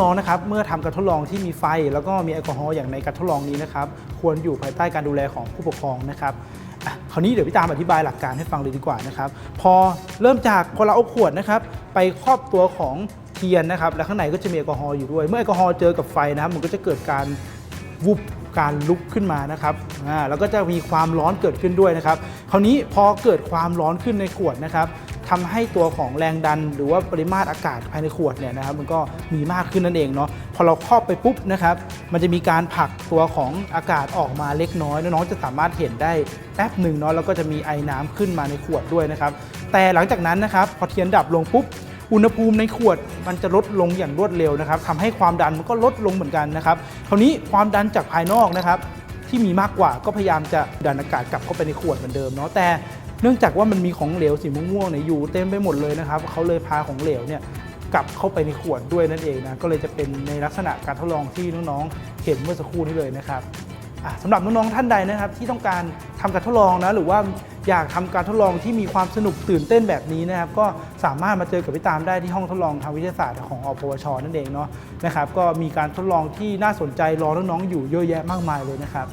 น้องๆนะครับเมื่อทำการทดลองที่มีไฟ แล้วก็มีแอลกอฮอล์อย่างในการทดลองนี้นะครับควรอยู่ภายใต้การดูแลของผู้ปกครองนะครับอะคราวนี้เดี๋ยวพี่ตามอธิบายหลักการให้ฟังเลยดีกว่านะครับ พอเริ่มจากคนเราเอาขวดนะครับ ไปครอบตัวของเทียนนะครับ และข้างในก็จะมีแอลกอฮอล์อยู่ด้วย เมื่อแอลกอฮอล์เจอกับไฟนะครับ มันก็จะเกิดการวุบการลุกขึ้นมานะครับอ่าแล้วก็จะมีความร้อนเกิดขึ้นด้วยนะครับ คราวนี้พอเกิดความร้อนขึ้นในขวดนะครับ ทำให้ตัวของแรงดัน หรือว่าปริมาตรอากาศภายในขวดเนี่ยนะครับมันก็มีมากขึ้นนั่นเองเนาะพอเราครอบไปปุ๊บนะครับมันจะมีการผลักตัวของอากาศออกมาเล็กน้อยน้องๆจะสามารถเห็นได้แป๊บหนึ่งเนาะแล้วก็จะมีไอ้น้ำขึ้นมาในขวดด้วยนะครับแต่หลังจากนั้นนะครับพอเทียนดับลงปุ๊บอุณหภูมิในขวดมันจะลดลงอย่างรวดเร็วนะครับทำให้ความดันมันก็ลดลงเหมือนกันนะครับคราวนี้ความดันจากภายนอกนะครับที่มีมากกว่าก็พยายามจะดันอากาศกลับเข้าไปในขวดเหมือนเดิมเนาะแต่ เนื่องจากว่ามันมีของเหลวสีม่วงๆเนี่ยอยู่เต็มไปหมดเลยนะครับเขาเลยพาของเหลวเนี่ยกลับเข้าไปในขวดด้วยนั่นเองนะก็เลยจะเป็นในลักษณะการทดลองที่น้องๆเห็นเมื่อสักครู่นี้เลยนะครับสำหรับน้องๆท่านใดนะครับ ที่ต้องการทำการทดลองนะหรือว่าอยากทำการทดลองที่มีความสนุกตื่นเต้นแบบนี้นะครับ ก็สามารถมาเจอกับพี่ตามได้ที่ห้องทดลองทางวิทยาศาสตร์ของอปวช นั่นเองเนาะนะครับ ก็มีการทดลองที่น่าสนใจรอน้องๆอยู่เยอะแยะมากมายเลยนะครับ